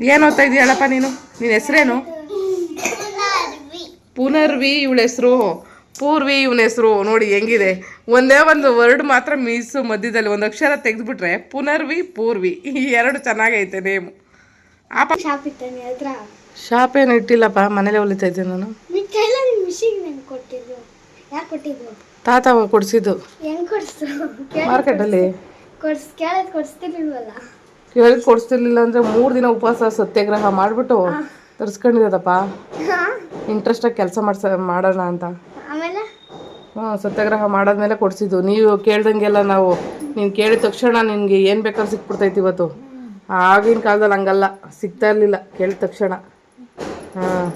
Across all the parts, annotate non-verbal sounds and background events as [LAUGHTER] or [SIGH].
ಏನು ಓದ್ತಾ ಇದೀಯ ಹೇಳಪ್ಪ ನೀನು? ನಿನ್ನ ಹೆಸರೇನು? ಪುನರ್ವಿ. ಇವಳ ಹೆಸರು. ಪೂರ್ವಿ ಇವನ ಹೆಸರು. ನೋಡಿ ಹೆಂಗಿದೆ. ಒಂದೇ ಒಂದು ವರ್ಡ್ ಮಾತ್ರ ಮೀಸು ಮಧ್ಯದಲ್ಲಿ ಒಂದು ಅಕ್ಷರ ತೆಗೆದುಬಿಟ್ರೆ ಪುನರ್ವಿ ಪೂರ್ವಿ. ಈ ಎರಡು ಚೆನ್ನಾಗೈತೆ ನೇಮು ಆಪ ಶಾಪ್ ಏನು ಇಟ್ಟಿಲ್ಲಪ್ಪ? ಮನೇಲೆ ಹೊಲಿತಾ ಇದ್ದೆ ನಾನು. ತಾತ ಕೊಡಿಸಿದ್ದು. ಮಾರ್ಕೆಟ್ ಅಲ್ಲಿ. ಮಾರ್ಕೆಟಲ್ಲಿ ಕೊಡ್ಸ್ ಕೇಳದ್ ಕೊಡಿಸ್ತಿರ್ಲಿಲ್ವಲ್ಲ? ಕೇಳಿ ಕೊಡಿಸ್ತಿರ್ಲಿಲ್ಲ ಅಂದರೆ ಮೂರು ದಿನ ಉಪವಾಸ ಸತ್ಯಾಗ್ರಹ ಮಾಡಿಬಿಟ್ಟು ತರಿಸ್ಕೊಂಡಿರೋದಪ್ಪ. ಇಂಟ್ರೆಸ್ಟ್ ಇಂಟ್ರೆಸ್ಟಾಗಿ ಕೆಲಸ ಮಾಡ್ಸ ಮಾಡೋಣ ಅಂತ. ಆಮೇಲೆ? ಹಾಂ ಸತ್ಯಾಗ್ರಹ ಮಾಡಾದ್ಮೇಲೆ ಕೊಡಿಸಿದ್ದು. ನೀವು ಕೇಳ್ದಂಗೆಲ್ಲ ನಾವು ನೀನು ಕೇಳಿದ ತಕ್ಷಣ ನಿನಗೆ ಏನು ಬೇಕಾದ್ರೂ ಸಿಕ್ಬಿಡ್ತೈತಿ ಇವತ್ತು. ಆಗಿನ ಕಾಲದಲ್ಲಿ ಹಂಗಲ್ಲ ಸಿಗ್ತಾ ಇರಲಿಲ್ಲ ಕೇಳಿದ ತಕ್ಷಣ. ಹಾಂ.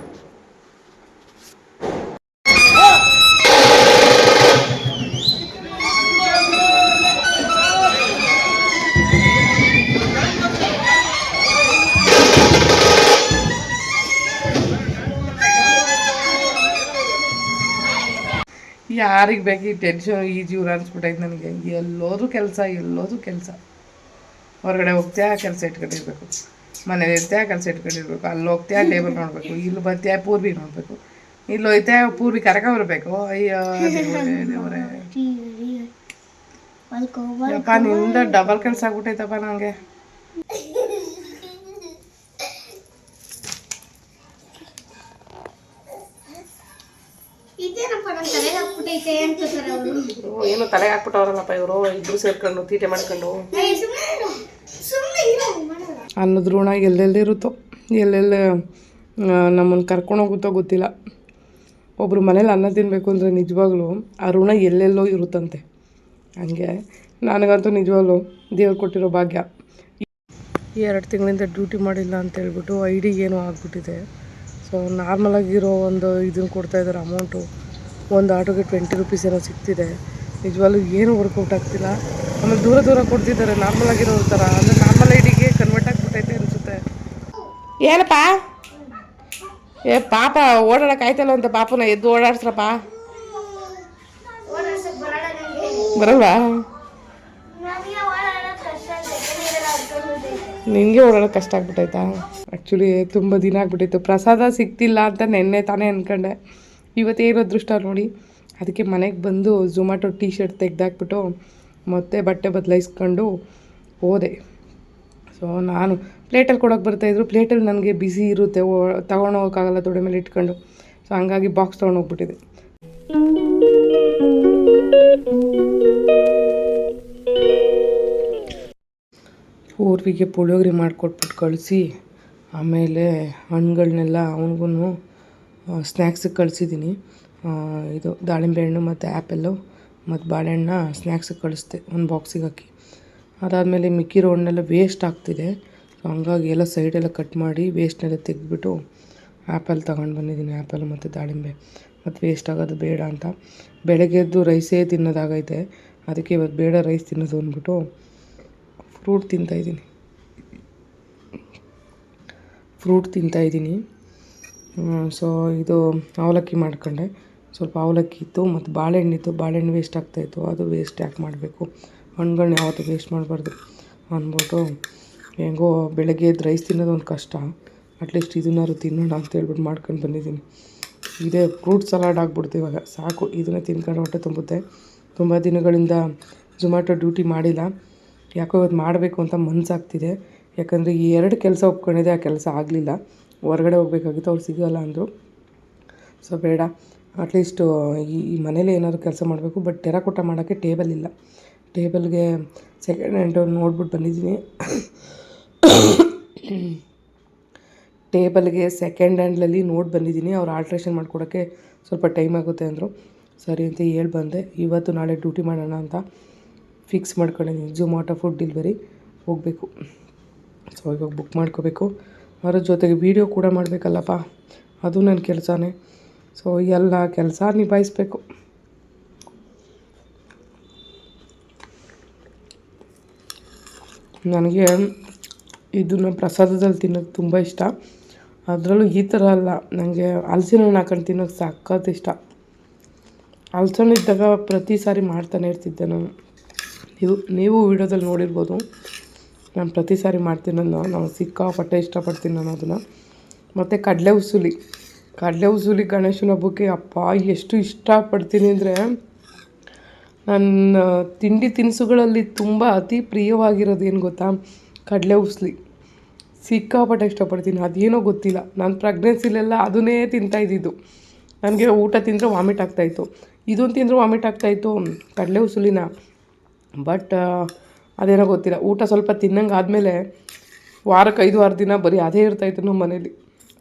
ಯಾರಿಗೆ ಬೇಕು ಈ ಟೆನ್ಷನ್ ಈ ಜೀವನ ಅನ್ಸ್ಬಿಟ್ಟೈತೆ ನನಗೆ. ಎಲ್ಲೋದು ಕೆಲಸ ಎಲ್ಲೋದು ಕೆಲಸ. ಹೊರಗಡೆ ಹೋಗ್ತೀಯಾ ಕೆಲಸ ಇಟ್ಕೊಂಡಿರ್ಬೇಕು. ಮನೇಲಿ ಇರ್ತೀಯಾ ಕೆಲಸ ಇಟ್ಕೊಂಡಿರ್ಬೇಕು. ಅಲ್ಲಿ ಹೋಗ್ತೀಯಾ ಟೇಬಲ್ ನೋಡಬೇಕು. ಇಲ್ಲಿ ಬರ್ತೀಯಾ ಪೂರ್ವಿ ನೋಡಬೇಕು. ಇಲ್ಲಿ ಹೋಯ್ತಾ ಪೂರ್ವಿ ಕರಕ ಬರಬೇಕು ಅಯ್ಯೋ ನಿಂದ ಡಬಲ್ ಕೆಲಸ ಆಗ್ಬಿಟ್ಟೈತಪ್ಪ ನನಗೆ ಇದೇನಪ್ಪ ನನ್ನ ತಲೆಗೆ ಹಾಕ್ಬಿಟ್ಟೈತೆ ಅಂತಾರೆ ಅವರು. ಏನು ತಲೆ ಹಾಕ್ಬಿಟ್ಟವ್ರಲ್ಲಪ್ಪ ಇವರು. ಇಬ್ರು ಸೇರ್ಕೊಂಡು ತೀಟೆ ಮಾಡ್ಕೊಂಡು. ಸುಮ್ಮನೆ ಸುಮ್ಮನೆ ಇರೋ. ಮಾಡಲ್ಲ ಅನ್ನದ ಋಣ ಎಲ್ಲೆಲ್ಲಿರುತ್ತೋ ಎಲ್ಲೆಲ್ಲ ನಮ್ಮನ್ನು ಕರ್ಕೊಂಡು ಹೋಗುತ್ತೋ ಗೊತ್ತಿಲ್ಲ. ಒಬ್ಬರು ಮನೇಲಿ ಅನ್ನ ತಿನ್ನಬೇಕು ಅಂದರೆ ನಿಜವಾಗ್ಲೂ ಆ ಋಣ ಎಲ್ಲೆಲ್ಲೋ ಇರುತ್ತಂತೆ. ಹಂಗೆ ನನಗಂತೂ ನಿಜವಾಗ್ಲೂ ದೇವ್ರು ಕೊಟ್ಟಿರೋ ಭಾಗ್ಯ. ಈ ಎರಡು ತಿಂಗಳಿಂದ ಡ್ಯೂಟಿ ಮಾಡಿಲ್ಲ ಅಂತ ಹೇಳ್ಬಿಟ್ಟು ಐ ಡಿ ಏನೋ ಆಗ್ಬಿಟ್ಟಿದೆ. ಸೊ ನಾರ್ಮಲಾಗಿರೋ ಒಂದು ಇದನ್ನು ಕೊಡ್ತಾಯಿದ್ದಾರೆ ಅಮೌಂಟು ಒಂದು ಆಟೋಗೆ ಟ್ವೆಂಟಿ ರುಪೀಸ್ ಏನೋ ಸಿಗ್ತಿದೆ. ನಿಜವಾಗ್ಲೂ ಏನೂ ವರ್ಕೌಟ್ ಆಗ್ತಿಲ್ಲ. ಆಮೇಲೆ ದೂರ ದೂರ ಕೊಡ್ತಿದ್ದಾರೆ ನಾರ್ಮಲ್ ಆಗಿರೋ ಥರ ಅಂದರೆ ನಾರ್ಮಲ್ ಐ ಡಿಗೆ ಕನ್ವರ್ಟ್ ಆಗಿಬಿಟ್ಟೈತೆ ಅನಿಸುತ್ತೆ. ಏನಪ್ಪ? ಏ ಪಾಪ ಓಡಾಡಕ್ಕೆ ಆಯ್ತಲ್ಲ ಅಂತ ಪಾಪನ ಎದ್ದು ಓಡಾಡ್ಸ್ರಪ್ಪ. ಬರಲ್ವಾ ನನಗೆ ಓಡಾಡೋದು ಕಷ್ಟ ಸೆಕೆಂಡ್ ಅನ್ಕೊಂಡಿದ್ದೆ ನಿನಗೆ ಓಡಾಡೋಕೆ ಕಷ್ಟ ಆಗ್ಬಿಟ್ಟೈತಾ? ಆ್ಯಕ್ಚುಲಿ ತುಂಬ ದಿನ ಆಗ್ಬಿಟ್ಟಿತ್ತು ಪ್ರಸಾದ ಸಿಗ್ತಿಲ್ಲ ಅಂತ ನೆನ್ನೆ ತಾನೇ ಅಂದ್ಕೊಂಡೆ ಇವತ್ತೇನು ಅದೃಷ್ಟ ನೋಡಿ. ಅದಕ್ಕೆ ಮನೆಗೆ ಬಂದು ಝೊಮ್ಯಾಟೊ ಟೀ ಶರ್ಟ್ ತೆಗ್ದಾಕ್ಬಿಟ್ಟು ಮತ್ತೆ ಬಟ್ಟೆ ಬದಲಾಯಿಸ್ಕೊಂಡು ಹೋದೆ. ಸೊ ನಾನು ಪ್ಲೇಟಲ್ಲಿ ಕೊಡೋಕೆ ಬರ್ತಾಯಿದ್ರು ಪ್ಲೇಟಲ್ಲಿ ನನಗೆ ಬಿಸಿ ಇರುತ್ತೆ. ತಗೊಂಡು ತೊಗೊಂಡೋಗೋಕ್ಕಾಗಲ್ಲ ತೊಡೆ ಮೇಲೆ ಇಟ್ಕೊಂಡು. ಸೊ ಹಂಗಾಗಿ ಬಾಕ್ಸ್ ತೊಗೊಂಡೋಗ್ಬಿಟ್ಟಿದೆ ಪೂರ್ವಿಗೆ ಪುಳಿಯೋಗರೆ ಮಾಡಿಕೊಟ್ಬಿಟ್ಟು ಕಳಿಸಿ, ಆಮೇಲೆ ಹಣ್ಣುಗಳ್ನೆಲ್ಲ ಅವನಿಗೂ ಸ್ನ್ಯಾಕ್ಸಿಗೆ ಕಳಿಸಿದ್ದೀನಿ ಇದು ದಾಳಿಂಬೆ ಹಣ್ಣು ಮತ್ತು ಆ್ಯಪಲ್ಲು ಮತ್ತು ಬಾಳೆಹಣ್ಣ ಸ್ನ್ಯಾಕ್ಸಿಗೆ ಕಳಿಸ್ದೆ, ಒಂದು ಬಾಕ್ಸಿಗೆ ಹಾಕಿ. ಅದಾದಮೇಲೆ ಮಿಕ್ಕಿರೋ ಹಣ್ಣೆಲ್ಲ ವೇಸ್ಟ್ ಆಗ್ತಿದೆ. ಹಂಗಾಗಿ ಎಲ್ಲ ಸೈಡೆಲ್ಲ ಕಟ್ ಮಾಡಿ ವೇಸ್ಟ್ನೆಲ್ಲ ತೆಗೆದ್ಬಿಟ್ಟು ಆ್ಯಪಲ್ ತಗೊಂಡು ಬಂದಿದ್ದೀನಿ ಆ್ಯಪಲ್ ಮತ್ತು ದಾಳಿಂಬೆ. ಮತ್ತು ವೇಸ್ಟ್ ಆಗೋದು ಬೇಡ ಅಂತ. ಬೆಳಗ್ಗೆದ್ದು ರೈಸೇ ತಿನ್ನೋದಾಗೈತೆ ಅದಕ್ಕೆ ಇವತ್ತು ಬೇಡ ರೈಸ್ ತಿನ್ನೋದು ಅಂದ್ಬಿಟ್ಟು ಫ್ರೂಟ್ ತಿಂತಾಯಿದ್ದೀನಿ ಫ್ರೂಟ್ ತಿಂತಾಯಿದ್ದೀನಿ ಸೊ ಇದು ಅವಲಕ್ಕಿ ಮಾಡ್ಕೊಂಡೆ. ಸ್ವಲ್ಪ ಅವಲಕ್ಕಿ ಇತ್ತು ಮತ್ತು ಬಾಳೆಹಣ್ಣಿತ್ತು ಬಾಳೆಹಣ್ಣು ವೇಸ್ಟ್ ಆಗ್ತಾಯಿತ್ತು ಅದು ವೇಸ್ಟ್ ಯಾಕೆ ಮಾಡಬೇಕು? ಹಣ್ಣುಗಳನ್ನ ಯಾವತ್ತೂ ವೇಸ್ಟ್ ಮಾಡಬಾರ್ದು ಅಂದ್ಬಿಟ್ಟು ಹೆಂಗೋ ಬೆಳಗ್ಗೆ ಎದ್ದು ರೈಸ್ ತಿನ್ನೋದು ಒಂದು ಕಷ್ಟ. ಅಟ್ಲೀಸ್ಟ್ ಇದನ್ನಾದ್ರು ತಿನ್ನೋಣ ಅಂತ ಹೇಳ್ಬಿಟ್ಟು ಮಾಡ್ಕೊಂಡು ಬಂದಿದ್ದೀನಿ. ಇದೇ ಫ್ರೂಟ್ ಸಲಾಡ್ ಆಗ್ಬಿಡ್ತು ಇವಾಗ. ಸಾಕು, ಇದನ್ನೇ ತಿನ್ಕೊಂಡು ಹೊಟ್ಟೆ ತುಂಬುತ್ತೆ. ತುಂಬ ದಿನಗಳಿಂದ ಝೊಮ್ಯಾಟೊ ಡ್ಯೂಟಿ ಮಾಡಿಲ್ಲ. ಯಾಕೋ ಇವತ್ತು ಮಾಡಬೇಕು ಅಂತ ಮನಸ್ಸಾಗ್ತಿದೆ ಯಾಕಂದರೆ ಈ ಎರಡು ಕೆಲಸ ಒಪ್ಕೊಂಡಿದೆ, ಆ ಕೆಲಸ ಆಗಲಿಲ್ಲ. ಹೊರಗಡೆ ಹೋಗ್ಬೇಕಾಗಿತ್ತು ಅವ್ರು ಸಿಗೋಲ್ಲ ಅಂದರು. ಸೊ ಬೇಡ. ಅಟ್ಲೀಸ್ಟು ಈ ಈ ಮನೇಲಿ ಏನಾದರೂ ಕೆಲಸ ಮಾಡಬೇಕು ಬಟ್ ಟೆರಾಕೋಟ ಮಾಡೋಕ್ಕೆ ಟೇಬಲ್ ಇಲ್ಲ. ಟೇಬಲ್ಗೆ ಸೆಕೆಂಡ್ ಹ್ಯಾಂಡ್ ನೋಡ್ಬಿಟ್ಟು ಬಂದಿದ್ದೀನಿ. ಟೇಬಲ್ಗೆ ಸೆಕೆಂಡ್ ಹ್ಯಾಂಡ್ಲಲ್ಲಿ ನೋಡಿ ಬಂದಿದ್ದೀನಿ. ಅವ್ರು ಆಲ್ಟ್ರೇಷನ್ ಮಾಡಿಕೊಡೋಕ್ಕೆ ಸ್ವಲ್ಪ ಟೈಮ್ ಆಗುತ್ತೆ ಅಂದರು. ಸರಿ ಅಂತ ಹೇಳಿ ಬಂದೆ ಇವತ್ತು ನಾಳೆ ಡ್ಯೂಟಿ ಮಾಡೋಣ ಅಂತ. ಫಿಕ್ಸ್ ಮಾಡ್ಕೊಂಡಿದ್ದೀನಿ ಝೊಮ್ಯಾಟೊ ಫುಡ್ ಡೆಲಿವರಿ ಹೋಗಬೇಕು. ಸೊ ಇವಾಗ ಬುಕ್ ಮಾಡ್ಕೋಬೇಕು. ಅವರ ಜೊತೆಗೆ ವೀಡಿಯೋ ಕೂಡ ಮಾಡಬೇಕಲ್ಲಪ್ಪ. ಅದು ನನ್ನ ಕೆಲಸನೇ. ಸೊ ಎಲ್ಲ ಕೆಲಸ ನಿಭಾಯಿಸ್ಬೇಕು. ನನಗೆ ಇದನ್ನು ಪ್ರಸಾದದಲ್ಲಿ ತಿನ್ನೋದು ತುಂಬ ಇಷ್ಟ. ಅದರಲ್ಲೂ ಈ ಥರ ಅಲ್ಲ. ನನಗೆ ಹಲಸಿನ ಹಣ್ಣು ಹಾಕೊಂಡು ತಿನ್ನೋದು ಸಖತ್ ಇಷ್ಟ. ಹಲ್ಸಣ್ಣು ಇದ್ದಾಗ ಪ್ರತಿ ಸಾರಿ ಮಾಡ್ತಾನೆ ಇರ್ತಿದ್ದೆ ನಾನು. ನೀವು ನೀವು ವೀಡಿಯೋದಲ್ಲಿ ನೋಡಿರ್ಬೋದು. ನಾನು ಪ್ರತಿ ಸಾರಿ ಮಾಡ್ತೀನಿ ನಾವು ಸಿಕ್ಕಾಪಟ್ಟೆ ಇಷ್ಟಪಡ್ತೀನಿ ನಾನು ಅದನ್ನು. ಮತ್ತು ಕಡಲೆ ಉಸುಲಿ. ಕಡಲೆ ಉಸುಲಿ ಗಣೇಶನ ಹಬ್ಬಕ್ಕೆ ಅಪ್ಪ, ಎಷ್ಟು ಇಷ್ಟಪಡ್ತೀನಿ ಅಂದರೆ ನನ್ನ ತಿಂಡಿ ತಿನಿಸುಗಳಲ್ಲಿ ತುಂಬ ಅತಿ ಪ್ರಿಯವಾಗಿರೋದು ಏನು ಗೊತ್ತಾ? ಕಡಲೆ ಉಸ್ಲಿ. ಸಿಕ್ಕಾಪಟ್ಟೆ ಇಷ್ಟಪಡ್ತೀನಿ. ಅದೇನೋ ಗೊತ್ತಿಲ್ಲ. ನಾನು ಪ್ರೆಗ್ನೆನ್ಸಿಲೆಲ್ಲ ಅದನ್ನೇ ತಿಂತಾ ಇದ್ದಿದ್ದು. ನನಗೆ ಊಟ ತಿಂದರೆ ವಾಮಿಟ್ ಆಗ್ತಾಯಿತ್ತು ಇದೊಂದು ತಿಂದರೆ ವಾಮಿಟ್ ಆಗ್ತಾಯಿತ್ತು ಕಡಲೆ ಉಸುಲಿನ. ಬಟ್ ಅದೇನೋ ಗೊತ್ತಿಲ್ಲ. ಊಟ ಸ್ವಲ್ಪ ತಿನ್ನಂಗೆ ಆದಮೇಲೆ ವಾರಕ್ಕೆ ಐದು ಆರು ದಿನ ಬರೀ ಅದೇ ಇರ್ತಾಯಿತ್ತು ನಮ್ಮ ಮನೇಲಿ.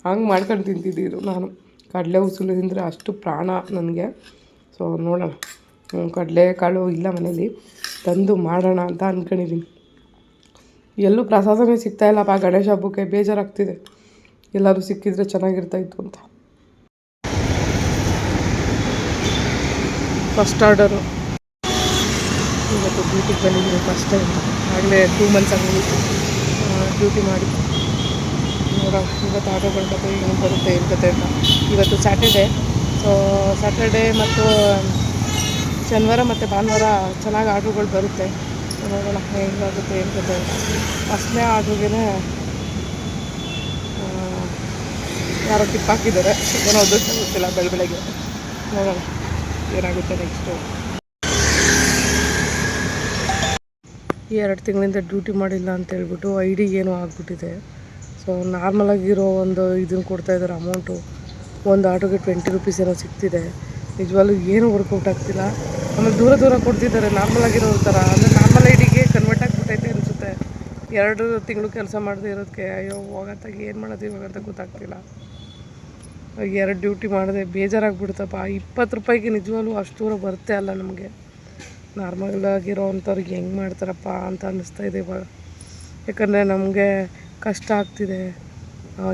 ಹಂಗೆ ಮಾಡ್ಕೊಂಡು ತಿಂತಿದ್ದಿದ್ದು ನಾನು. ಕಡಲೆ ಉಸುಲು ತಿಂದರೆ ಅಷ್ಟು ಪ್ರಾಣ ನನಗೆ. ಸೊ ನೋಡೋಣ. ಕಡಲೆ ಕಾಳು ಇಲ್ಲ ಮನೇಲಿ. ತಂದು ಮಾಡೋಣ ಅಂತ ಅಂದ್ಕೊಂಡಿದ್ದೀನಿ ಎಲ್ಲೂ ಪ್ರಸಾದನೇ ಸಿಗ್ತಾ ಇಲ್ಲಪ್ಪ ಗಣೇಶ ಹಬ್ಬಕ್ಕೆ. ಬೇಜಾರಾಗ್ತಿದೆ. ಎಲ್ಲರೂ ಸಿಕ್ಕಿದ್ರೆ ಚೆನ್ನಾಗಿರ್ತಾಯಿತ್ತು ಅಂತ. ಫಸ್ಟ್ ಆರ್ಡರು ಇವತ್ತು ಡ್ಯೂಟಿಗೆ ಬಂದಿದ್ದೀನಿ ಫಸ್ಟ್ ಟೈಮ್ ಆಗಲೇ ಟೂ ಮಂತ್ಸ್ ಆಗೋಗಿತ್ತು ಡ್ಯೂಟಿ ಮಾಡಿ. ನೋಡೋಣ, ಇವತ್ತು ಆಟೋಗಳ ಕತೆ ಏನು ಬರುತ್ತೆ, ಏನು ಕತೆ ಅಂತ. ಇವತ್ತು ಸ್ಯಾಟರ್ಡೆ ಸೊ ಸ್ಯಾಟರ್ಡೆ ಮತ್ತು ಶನಿವಾರ ಮತ್ತು ಭಾನುವಾರ ಚೆನ್ನಾಗಿ ಆರ್ಡ್ರುಗಳು ಬರುತ್ತೆ. ನೋಡೋಣ, ಹೆಂಗಾಗುತ್ತೆ, ಏನು ಕತೆ ಅಂತ. ಫಸ್ಟ್ನೇ ಆರ್ಡ್ರಿಗೆ ಯಾರೋ ಟಿಪ್ ಹಾಕಿದ್ದಾರೆ. ಏನೋ ಅದೃಷ್ಟ ಗೊತ್ತಿಲ್ಲ, ಬೆಳ ಬೆಳಗ್ಗೆ. ನೋಡೋಣ, ಏನಾಗುತ್ತೆ ನೆಕ್ಸ್ಟು ಈ ಎರಡು ತಿಂಗಳಿಂದ ಡ್ಯೂಟಿ ಮಾಡಿಲ್ಲ ಅಂತ ಹೇಳ್ಬಿಟ್ಟು ಐ ಡಿ ಏನೋ ಆಗಿಬಿಟ್ಟಿದೆ. ಸೊ ನಾರ್ಮಲಾಗಿರೋ ಒಂದು ಇದನ್ನು ಕೊಡ್ತಾ ಇದ್ದಾರೆ ಅಮೌಂಟು ಒಂದು ಆಟೋಗೆ ಟ್ವೆಂಟಿ ರುಪೀಸ್ ಏನೋ ಸಿಗ್ತಿದೆ. ನಿಜವಾಗ್ಲೂ ಏನು ವರ್ಕೌಟ್ ಆಗ್ತಿಲ್ಲ. ಆಮೇಲೆ ದೂರ ದೂರ ಕೊಡ್ತಿದ್ದಾರೆ ನಾರ್ಮಲ್ ಆಗಿರೋ ಥರ ಅಂದರೆ ನಾರ್ಮಲ್ ಐ ಡಿಗೆ ಕನ್ವರ್ಟ್ ಆಗಿಬಿಟ್ಟೈತೆ ಅನಿಸುತ್ತೆ. ಎರಡು ತಿಂಗಳು ಕೆಲಸ ಮಾಡದೇ ಇರೋದಕ್ಕೆ ಅಯ್ಯೋ ಹೋಗತ್ತಾಗ ಏನು ಮಾಡೋದು ಇವಾಗ ಅಂತ ಗೊತ್ತಾಗ್ತಿಲ್ಲ. ಎರಡು ಡ್ಯೂಟಿ ಮಾಡಿದೆ ಬೇಜಾರಾಗ್ಬಿಡ್ತಪ್ಪ. ಇಪ್ಪತ್ತು ರೂಪಾಯಿಗೆ ನಿಜವಾಗ್ಲೂ ಅಷ್ಟು ದೂರ ಬರುತ್ತೆ ಅಲ್ಲ ನಮಗೆ. ನಾರ್ಮಲ್ ಆಗಿರೋ ಅಂಥವ್ರಿಗೆ ಹೆಂಗೆ ಮಾಡ್ತಾರಪ್ಪ ಅಂತ ಅನ್ನಿಸ್ತಾ ಇದೆ ಇವಾಗ. ಯಾಕಂದರೆ ನಮಗೆ ಕಷ್ಟ ಆಗ್ತಿದೆ.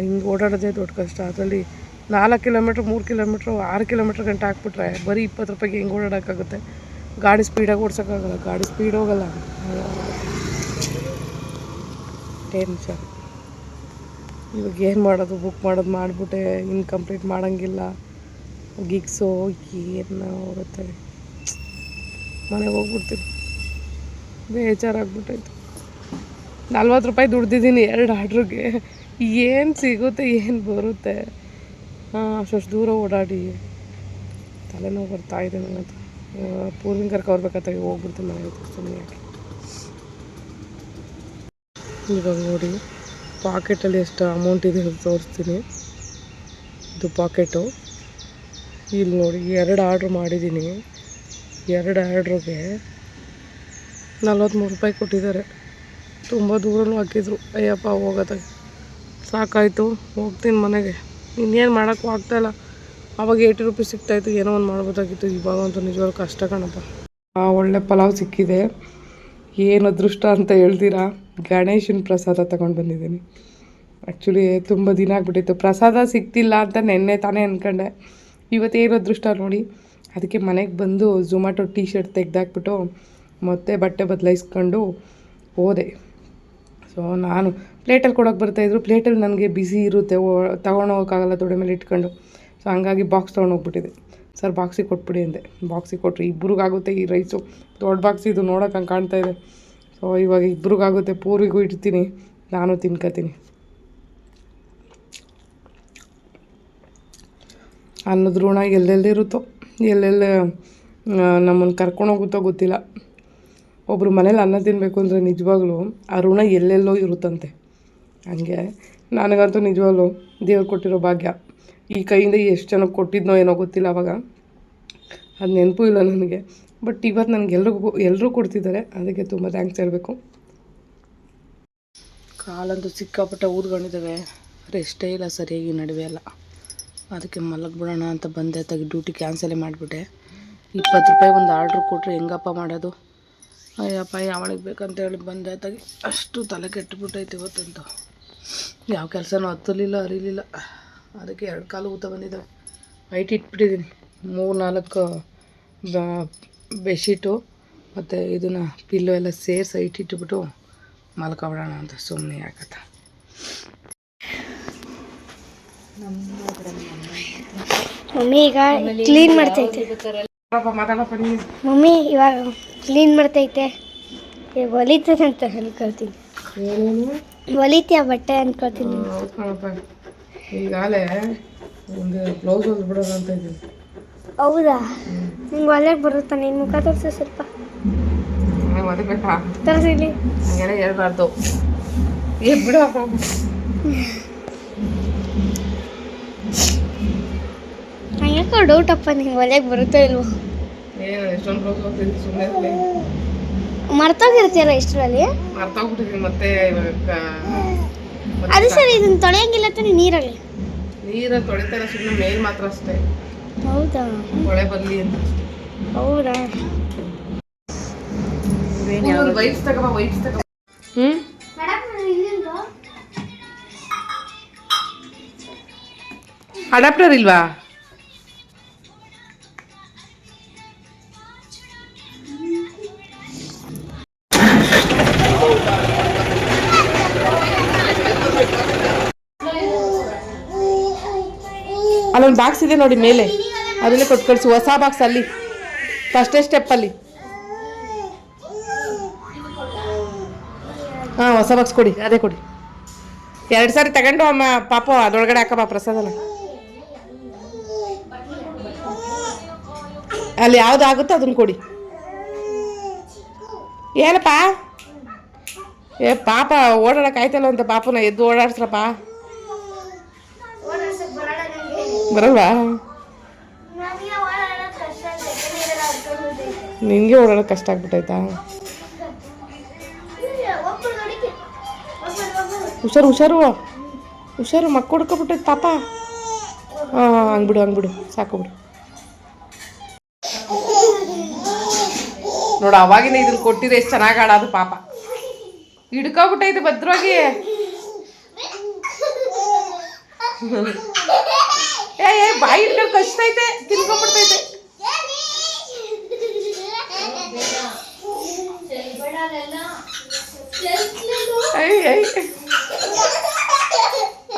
ಹಿಂಗೆ ಓಡಾಡೋದೇ ದೊಡ್ಡ ಕಷ್ಟ. ಅದರಲ್ಲಿ ನಾಲ್ಕು ಕಿಲೋಮೀಟ್ರ್, ಮೂರು ಕಿಲೋಮೀಟ್ರ್, ಆರು ಕಿಲೋಮೀಟ್ರ್ ಗಂಟೆ ಹಾಕ್ಬಿಟ್ರೆ ಬರೀ ಇಪ್ಪತ್ತು ರೂಪಾಯಿಗೆ ಹೆಂಗೆ ಓಡಾಡೋಕ್ಕಾಗುತ್ತೆ? ಗಾಡಿ ಸ್ಪೀಡಾಗಿ ಓಡ್ಸೋಕ್ಕಾಗಲ್ಲ. ಗಾಡಿ ಸ್ಪೀಡ್ ಹೋಗಲ್ಲ. ಟೆನ್ಷನ್ ಇವಾಗ ಏನು ಮಾಡೋದು? ಬುಕ್ ಮಾಡೋದು ಮಾಡಿಬಿಟ್ಟೆ. ಇನ್ನು ಕಂಪ್ಲೀಟ್ ಮಾಡೋಂಗಿಲ್ಲ ಗಿಗ್ಸು ಏನು ಹೋಗುತ್ತೆ ಮನೆಗೆ ಹೋಗ್ಬಿಡ್ತೀನಿ. ಬೇಜಾರಾಗ್ಬಿಟ್ಟೈತೆ. ನಲ್ವತ್ತು ರೂಪಾಯಿ ದುಡ್ದಿದ್ದೀನಿ ಎರಡು ಆರ್ಡ್ರಿಗೆ. ಏನು ಸಿಗುತ್ತೆ, ಏನು ಬರುತ್ತೆ? ಹಾಂ, ಅಷ್ಟು ದೂರ ಓಡಾಡಿ. ತಲೆನೋವು ಬರ್ತಾ ಇದೆ ನನಗಂತೂ ಪೂರ್ವಿನ ಕರ್ಕೊಬರ್ಬೇಕಂತ ಹೋಗ್ಬಿಡ್ತೀನಿ ಮನೆಗೆ ಸುಮ್ಮನೆ ಯಾಕೆ. ಇವಾಗ ನೋಡಿ, ಪಾಕೆಟಲ್ಲಿ ಎಷ್ಟು ಅಮೌಂಟ್ ಇದೆ ಅಂತ ತೋರಿಸ್ತೀನಿ. ಇದು ಪಾಕೆಟು. ಇಲ್ಲಿ ನೋಡಿ, ಎರಡು ಆರ್ಡ್ರ್ ಮಾಡಿದ್ದೀನಿ. ಎರಡು ಆರ್ಡ್ರಿಗೆ ನಲ್ವತ್ತ್ಮೂರು ರೂಪಾಯಿ ಕೊಟ್ಟಿದ್ದಾರೆ. ತುಂಬ ದೂರನೂ ಹಾಕಿದ್ರು. ಅಯ್ಯಪ್ಪ ಹೋಗೋದಾಗ ಸಾಕಾಯಿತು. ಹೋಗ್ತೀನಿ ಮನೆಗೆ. ಇನ್ನೇನು ಮಾಡೋಕ್ಕೂ ಆಗ್ತಾಯಿಲ್ಲ ಅವಾಗ ಏಯ್ಟಿ ರುಪೀಸ್ ಸಿಗ್ತಾಯಿತ್ತು. ಏನೋ ಒಂದು ಮಾಡ್ಬೋದಾಗಿತ್ತು. ಇವಾಗಂತೂ ನಿಜವಾಗ್ಲೂ ಕಷ್ಟ ಕಣಪ್ಪ. ಆ ಒಳ್ಳೆ ಪಲಾವ್ ಸಿಕ್ಕಿದೆ. ಏನು ಅದೃಷ್ಟ ಅಂತ ಹೇಳ್ತೀರಾ? ಗಣೇಶನ ಪ್ರಸಾದ ತಗೊಂಡು ಬಂದಿದ್ದೀನಿ. ಆ್ಯಕ್ಚುಲಿ ತುಂಬ ದಿನ ಆಗಿಬಿಟ್ಟಿತ್ತು. ಪ್ರಸಾದ ಸಿಕ್ತಿಲ್ಲ ಅಂತ ನೆನ್ನೆ ತಾನೇ ಅಂದ್ಕೊಂಡೆ ಇವತ್ತೇನು ಅದೃಷ್ಟ ನೋಡಿ. ಅದಕ್ಕೆ ಮನೆಗೆ ಬಂದು ಝೊಮ್ಯಾಟೊ ಟೀ ಶರ್ಟ್ ತೆಗೆದಾಕ್ಬಿಟ್ಟು ಮತ್ತೆ ಬಟ್ಟೆ ಬದಲಾಯಿಸ್ಕೊಂಡು ಹೋದೆ. ಸೊ ನಾನು ಪ್ಲೇಟಲ್ಲಿ ಕೊಡೋಕೆ ಬರ್ತಾಯಿದ್ರು ಪ್ಲೇಟಲ್ಲಿ ನನಗೆ ಬಿಸಿ ಇರುತ್ತೆ. ತೊಗೊಂಡೋಗೋಕ್ಕಾಗಲ್ಲ ತೊಡೆ ಮೇಲೆ ಇಟ್ಕೊಂಡು. ಸೊ ಹಂಗಾಗಿ ಬಾಕ್ಸ್ ತೊಗೊಂಡೋಗ್ಬಿಟ್ಟಿದೆ ಸರ್ ಬಾಕ್ಸಿಗೆ ಕೊಟ್ಬಿಡಿ ಅಂದೆ. ಬಾಕ್ಸಿಗೆ ಕೊಟ್ಟರು ಇಬ್ಬರಿಗಾಗುತ್ತೆ ಈ ರೈಸು ದೊಡ್ಡ ಬಾಕ್ಸ್ ಇದು ನೋಡೋಕೆ ಹಂಗೆ ಕಾಣ್ತಾ ಇದೆ. ಸೊ ಇವಾಗ ಇಬ್ರಿಗಾಗುತ್ತೆ. ಪೂರಿಗೂ ಇಡ್ತೀನಿ. ನಾನು ತಿನ್ಕೋತೀನಿ. ಅನ್ನದ ಋಣ ಎಲ್ಲೆಲ್ಲಿರುತ್ತೋ ಎಲ್ಲೆಲ್ಲ ನಮ್ಮನ್ನು ಕರ್ಕೊಂಡೋಗುತ್ತೋ ಗೊತ್ತಿಲ್ಲ. ಒಬ್ಬರು ಮನೇಲಿ ಅನ್ನ ತಿನ್ನಬೇಕು ಅಂದರೆ ನಿಜವಾಗ್ಲೂ ಆ ಋಣ ಎಲ್ಲೆಲ್ಲೋ ಇರುತ್ತಂತೆ. ಹಂಗೆ ನನಗಂತೂ ನಿಜವಾಗ್ಲೂ ದೇವ್ರು ಕೊಟ್ಟಿರೋ ಭಾಗ್ಯ. ಈ ಕೈಯಿಂದ ಎಷ್ಟು ಜನಕ್ಕೆ ಕೊಟ್ಟಿದ್ನೋ ಏನೋ ಗೊತ್ತಿಲ್ಲ ಅವಾಗ. ಅದು ನೆನಪು ಇಲ್ಲ ನನಗೆ. ಬಟ್ ಇವತ್ತು ನನಗೆ ಎಲ್ರಿಗೂ ಎಲ್ಲರೂ ಕೊಡ್ತಿದ್ದಾರೆ. ಅದಕ್ಕೆ ತುಂಬ ಥ್ಯಾಂಕ್ಸ್ ಹೇಳಬೇಕು. ಕಾಲಂತೂ ಸಿಕ್ಕಾಪಟ್ಟೆ ಊದ್ಕೊಂಡಿದ್ದಾವೆ. ರೆಸ್ಟೇ ಇಲ್ಲ ಸರಿಯಾಗಿ ನಡುವೆ ಎಲ್ಲ. ಅದಕ್ಕೆ ಮಲಗಿಬಿಡೋಣ ಅಂತ ಬಂದೆ, ತೆಗಿ ಡ್ಯೂಟಿ ಕ್ಯಾನ್ಸಲೇ ಮಾಡಿಬಿಟ್ಟೆ. ಇಪ್ಪತ್ತು ರೂಪಾಯಿ ಒಂದು ಆರ್ಡ್ರ್ ಕೊಟ್ಟರೆ ಹೆಂಗಪ್ಪ ಮಾಡೋದು? ಅಯ್ಯಪ್ಪ, ಯಾವಳಿಗೆ ಬೇಕಂತ ಹೇಳಿ ಬಂದೆ, ತೆಗಿ ಅಷ್ಟು ತಲೆ ಕೆಟ್ಟುಬಿಟ್ಟೈತೆ ಇವತ್ತಂತೂ. ಯಾವ ಕೆಲಸನೂ ಹತ್ತಲಿಲ್ಲ, ಅರಿಲಿಲ್ಲ. ಅದಕ್ಕೆ ಎರಡು ಕಾಲು ಊತ ಬಂದಿದ್ದಾವೆ ಐಟ್ ಇಟ್ಬಿಟ್ಟಿದ್ದೀನಿ ಮೂರು ನಾಲ್ಕು ಬೆಡ್ಶೀಟು, ಮತ್ತು ಇದನ್ನು ಪಿಲ್ಲು ಎಲ್ಲ ಸೇರಿಸಿ ಐಟ್ ಇಟ್ಬಿಟ್ಟು ಮಲ್ಕೊಬಿಡೋಣ ಅಂತ ಸುಮ್ಮನೆ ಯಾಕತ್ತ. ಮಮ್ಮಿ ಈಗ ಕ್ಲೀನ್ ಮಾಡ್ತೈತೆ. ನೀನು ಮಮ್ಮಿ ಇವಾಗ ಕ್ಲೀನ್ ಮಾಡ್ತೈತೆ. ಈಗ ಹೊಲಿತದಂತ ಅಂತ ಅನ್ಕೊಳ್ತೀನಿ. ಹೊಲಿತೀಯ ಬಟ್ಟೆ ಅನ್ಕೊಳ್ತೀನಿ. ಈಗಾಗಲೇ ಒಂದು ಬ್ಲೌಸ್ ಹೊಲ್ಬಿಡೋಣ ಅಂತ ಇದ್ದೀನಿ ಹೌದಾ? ನಿಂಗೆ ಒಳ್ಳೆಗೆ ಬರುತ್ತಾ? ನಿನ್ನ ಮುಖ ತೋರಿಸು ಸ್ವಲ್ಪ. ತೋರಿಸಿಲಿ ಹಂಗೆಲ್ಲ ಹೇಳ್ಬಾರ್ದು. ಏ ಬಿಡು. ಯಾಕೋ ಡೌಟ್ ಅಪ್ಪ ನಿಂಗೆ ಒಲೆಗೆ ಬರುತ್ತೋ ಇಲ್ವೋ? ಮರ್ತೋಗಿರ್ತೀರ ಇಷ್ಟರಲ್ಲಿ? ಮರ್ತೋಗ್ಬಿಟ್ಟಿದ್ದೀನಿ ಮತ್ತೆ ಇವಾಗ ಅದು ಸರಿ ಇದನ್ನ ತೊಳೆಯಂಗಿಲ್ಲ ತಾನೆ ನೀರಲ್ಲಿ? ನೀರ ತೊಳಿತಾರೆ ಸುಮ್ಮನೆ ಮೇಲ್ ಮಾತ್ರ ಅಷ್ಟೇ. ಹೌದಾ? ಕೊಳೆ ಬರಲಿ ಅಂತ ಹೌದಾ? ವೈಪ್ಸ್ ತಗೋ ವೈಪ್ಸ್ ತಗೋ ಹ್ಞೂ ಅಡಾಪ್ಟರ್ ಇಲ್ವಾ? ಅಲ್ಲೊಂದು ಬಾಕ್ಸ್ ಇದೆ ನೋಡಿ ಮೇಲೆ. ಅದನ್ನೇ ಕೊಟ್ಟು ಕಳಿಸು ಹೊಸ ಬಾಕ್ಸ್ ಅಲ್ಲಿ. ಫಸ್ಟೇ ಸ್ಟೆಪ್ಪಲ್ಲಿ ಹಾಂ, ಹೊಸ ಬಾಕ್ಸ್ ಕೊಡಿ. ಅದೇ ಕೊಡಿ. ಎರಡು ಸಾರಿ ತಗೊಂಡು ಅಮ್ಮ, ಪಾಪ ಅದೊಳಗಡೆ ಹಾಕಪ್ಪ ಪ್ರಸಾದನ. ಅಲ್ಲಿ ಯಾವ್ದು ಆಗುತ್ತೋ ಅದನ್ನು ಕೊಡಿ. ಏನಪ್ಪ? ಏ, ಪಾಪ ಓಡಾಡೋಕ್ಕಾಯ್ತಲ್ಲ ಅಂತ ಪಾಪನ ಎದ್ದು ಓಡಾಡ್ಸ್ರಪ್ಪ. ಬರಲ್ವಾ ನಿನಗೆ ಓಡಾಡೋಕೆ ಕಷ್ಟ ಆಗ್ಬಿಟ್ಟೈತಾ? ಹುಷಾರು ಹುಷಾರು. ಹುಷಾರು ಮಕ್ಕ ಹುಡ್ಕೊಬಿಟ್ಟೈತೆ ಪಾಪ. ಹಾಂ ಹಂಗ್ಬಿಡು ಹಂಗ್ಬಿಡು. ಸಾಕು ಬಿಡು. ನೋಡು ಅವಾಗಿನ ಇದನ್ನ ಕೊಟ್ಟಿದ್ರೆ ಎಷ್ಟು ಚೆನ್ನಾಗಿ ಆಡೋದು ಪಾಪ. ಹಿಡ್ಕೊಬಿಟ್ಟೈತೆ ಭದ್ರವಾಗಿ [LAUGHS] ಏ ಏ ಬಾಯಿ ಇಟ್ಕೊಂಡು ಕಚ್ತೈತೆ ತಿನ್ಕೊಂಡ್ಬಿಡ್ತೈತೆ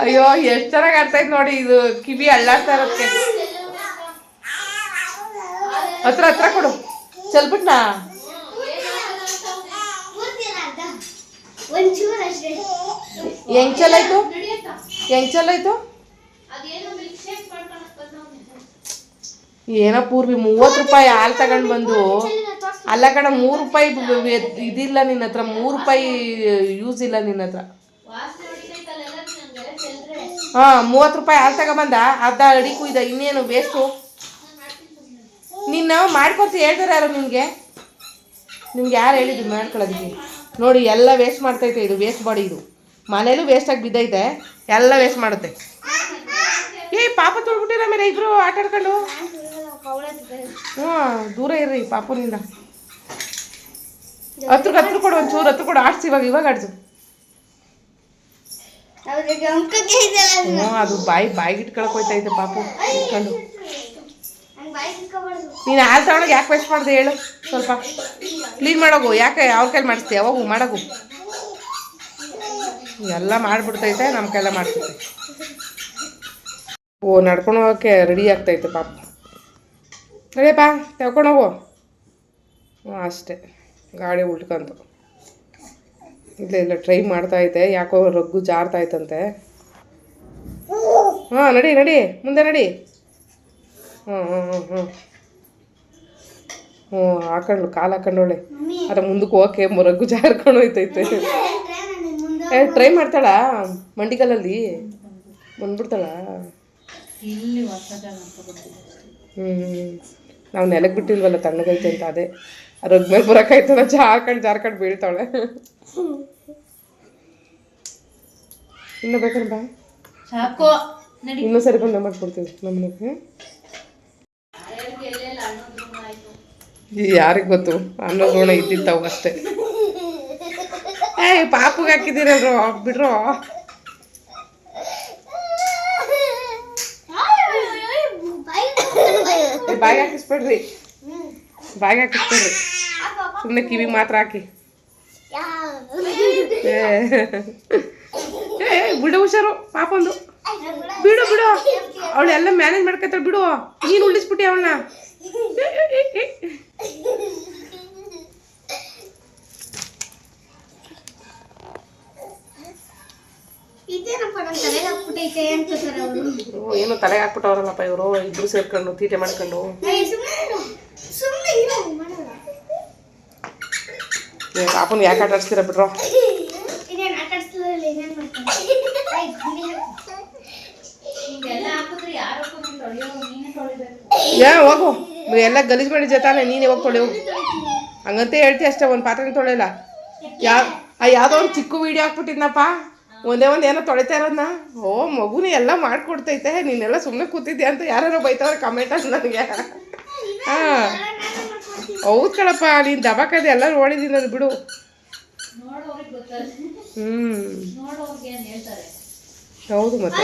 ಅಯ್ಯೋ ಎಷ್ಟು ಚೆನ್ನಾಗಿ ಆಡ್ತೈತೆ ನೋಡಿ ಇದು ಕಿವಿ ಅಳ್ಳಾಡ್ತಾ ಇರೋದಕ್ಕೆ ಹತ್ರ ಹತ್ರ ಕೊಡು. ಚಲ್ಬಿಟ್ನಾ? ಹೆಂಗ್ ಚಲಾಯ್ತು ಹೆಂಗ್ ಚಲಾಯ್ತು ಏನೋ ಪೂರ್ವಿ ಮೂವತ್ತು ರೂಪಾಯಿ ಹಾಲು ತಗೊಂಡು ಬಂದು, ಅಲ್ಲ ಕಡೆ ಮೂರು ರೂಪಾಯಿ ಇದಿಲ್ಲ ನಿನ್ನ ಹತ್ರ, ಮೂರು ರೂಪಾಯಿ ಯೂಸ್ ಇಲ್ಲ ನಿನ್ನ ಹತ್ರ. ಹಾಂ, ಮೂವತ್ತು ರೂಪಾಯಿ ಹಾಲು ತಗೊಂಬಂದ, ಅರ್ಧ ಅಡಿ ಕುಯ್ದ, ಇನ್ನೇನು ವೇಸ್ಟು ನಿನ್ನ ಮಾಡ್ಕೊಡ್ತೀವಿ ಹೇಳ್ತಾರೆ ಯಾರು ನಿಮಗೆ ನಿಮ್ಗೆ ಯಾರು ಹೇಳಿದ್ರು ಮಾಡ್ಕೊಳ್ಳೋದಕ್ಕೆ? ನೋಡಿ, ಎಲ್ಲ ವೇಸ್ಟ್ ಮಾಡ್ತೈತೆ ಇದು ವೇಸ್ಟ್ ಬಾಡಿ ಇದು. ಮನೇಲೂ ವೇಸ್ಟಾಗಿ ಬಿದ್ದೈತೆ, ಎಲ್ಲ ವೇಸ್ಟ್ ಮಾಡುತ್ತೆ. ಏ ಪಾಪ ತೊಳ್ಬಿಟ್ಟಿರ ಮೇಲೆ ಇಬ್ರು ಆಟ ಆಡ್ಕೊಂಡು ಹ್ಞೂ ದೂರ ಇರ್ರಿ ಪಾಪುನಿಂದ. ಹತ್ರ ಹತ್ರ ಕೊಡು ಒಂಚೂರು ಹತ್ರ ಕೊಡು. ಆಡ್ಸಿ ಇವಾಗ ಇವಾಗ ಆಡ್ಸು. ಹ್ಞೂ ಅದು ಬಾಯಿ ಬಾಯಿಗೆ ಇಟ್ಕೊಳಕ್ ಹೋಯ್ತೈತೆ ಪಾಪು. ಇಟ್ಕೊಂಡು. ನೀನು ಆ ತಗೊಳಗೆ ಯಾಕೆ ವೇಸ್ಟ್ ಮಾಡ್ದೆ ಹೇಳು? ಸ್ವಲ್ಪ. ಕ್ಲೀನ್ ಮಾಡೋಗು. ಯಾಕೆ ಅವ್ರ ಕೈಲಿ ಮಾಡಿಸ್ತೀಯ? ಯಾವಾಗೂ ಮಾಡೋಗು. ಎಲ್ಲ ಮಾಡಿಬಿಡ್ತೈತೆ ನಮ್ಮ ಕೈಲ ಮಾಡ್ತೈತೆ ಓ, ನಡ್ಕೊಂಡು ಹೋಗೋಕ್ಕೆ ರೆಡಿ ಆಗ್ತೈತೆ ಪಾಪ. ನಡಿಯಪ್ಪ ತಗೊಂಡು ಹೋಗೋ ಹ್ಞೂ ಅಷ್ಟೇ. ಗಾಡಿ ಉಳ್ಕಂತು. ಇಲ್ಲ ಇಲ್ಲ ಟ್ರೈ ಮಾಡ್ತಾ ಐತೆ ಯಾಕೋ ರಗ್ಗು ಜಾರ್ತಾ ಐತಂತೆ ಹಾಂ ನಡಿ ನಡಿ. ಮುಂದೆ ನಡಿ. ಹ್ಞೂ ಹ್ಞೂ ಹ್ಞೂ ಹ್ಞೂ ಹ್ಞೂ ಹಾಕೊಂಡು ಕಾಲು ಹಾಕೊಂಡೋಳೆ ಅದ ಮುಂದಕ್ಕೆ ಹೋಗಕ್ಕೆ ರಗ್ಗು ಜಾರ್ಕೊಂಡು ಹೋಯ್ತೈತೆ. ಏ ಟ್ರೈ ಮಾಡ್ತಾಳಾ? ಮಂಡಿಗಲಲ್ಲಿ? ಬಂದ್ಬಿಡ್ತಾಳ? ಹ್ಞೂ ನಾವು ನೆಲಕ್ಕೆ ಬಿಟ್ಟಿಲ್ವಲ್ಲ ತಣ್ಣಗೈತೆ ಅಂತ ಅದೇ. ರಗ್ ಮೇಲೆ ಬರೋಕ್ಕಾಯ್ತದ ಜಾರ್ಕಂಡು ಜಾರ್ಕೊಂಡು ಬೀಳ್ತಾಳೆ ಇನ್ನು ಬೇಕಾದ್ರೆ ಬಾ. ಸಾಕು. ಇನ್ನೂ ಸರಿ ಬಂದು ಮಾಡ್ಕೊಡ್ತೀವಿ ನಮ್ಮನೆಗೆ. ಯಾರಿಗೆ ಗೊತ್ತು? ಅನ್ನ ಗೋಣ ಇದ್ದಿತ್ತವು ಅಷ್ಟೇ. ಏಯ್ ಪಾಪಗೆ ಹಾಕಿದ್ದೀರಲ್ರೋ? ಬಿಡ್ರೋ ಏ, ಬಾಯಿಗೆ ಹಾಕಿಸ್ಬೇಡ್ರಿ ಬಾಯಿಗೆ ಹಾಕಿಸ್ಬೇಡ್ರಿ ಸುಮ್ಮನೆ ಕಿವಿ ಮಾತ್ರ ಹಾಕಿ. ಬಿಡು ಹುಷಾರು ಪಾಪಂದು ಬಿಡು ಬಿಡು. ಅವಳು ಎಲ್ಲ ಮ್ಯಾನೇಜ್ ಮಾಡ್ಕೊತಾಳೆ, ಬಿಡು. ನೀನು ಉಳಿಸ್ಬಿಟ್ಟಿ ಅವಳನ್ನ ಕೈ ಕೈ ಅನ್ಕೋತಾರೆ ಅವರು ಓ, ಏನು ತಲೆಗೆ ಹಾಕ್ಬಿಟ್ಟವ್ರಲ್ಲಪ್ಪ ಇವರು? ಇಬ್ರು ಸೇರ್ಕೊಂಡು ತೀಟೆ ಮಾಡ್ಕೊಂಡು. ಪಾಪನ್ ಯಾಕೆ ಆಟ ಆಡಿಸ್ತೀರ ಬಿಡ್ರೋ? ಯಾ ಹೋಗು. ಎಲ್ಲ ಗಲೀಜ್ ಮಾಡಿ ಜತಾನೆ ನೀನು ಯಾವಾಗ ತೊಳೆವು ಹಂಗಂತ ಹೇಳ್ತಿ ಅಷ್ಟೇ ಒಂದು ಪಾತ್ರೆ ತೊಳೆಯಲ್ಲ. ಯಾ ಆ ಯಾವುದೋ ಒಂದು ಚಿಕ್ಕ ವೀಡಿಯೋ ಹಾಕ್ಬಿಟ್ಟಿದ್ನಪ್ಪ. ಒಂದೇ ಒಂದು ಏನೋ ತೊಳಿತಾ ಇರೋದನ್ನ ಓ, ಮಗುನೇ ಎಲ್ಲ ಮಾಡ್ಕೊಡ್ತೈತೆ. ನೀನೆಲ್ಲ ಸುಮ್ಮನೆ ಕೂತಿದ್ದೆ ಅಂತ ಯಾರು ಬೈತಾವ್ರೆ ಕಮೆಂಟ್ ಅಂತ ನನಗೆ. ಹಾಂ. ಹೌದು ಕಣಪ್ಪ, ನೀನು ದಬಾಕದೆ ಎಲ್ಲರೂ ಓಡಿದ್ದೀನಿ ಅದು ಬಿಡು. ಹ್ಞೂ ಹೌದು ಮತ್ತೆ.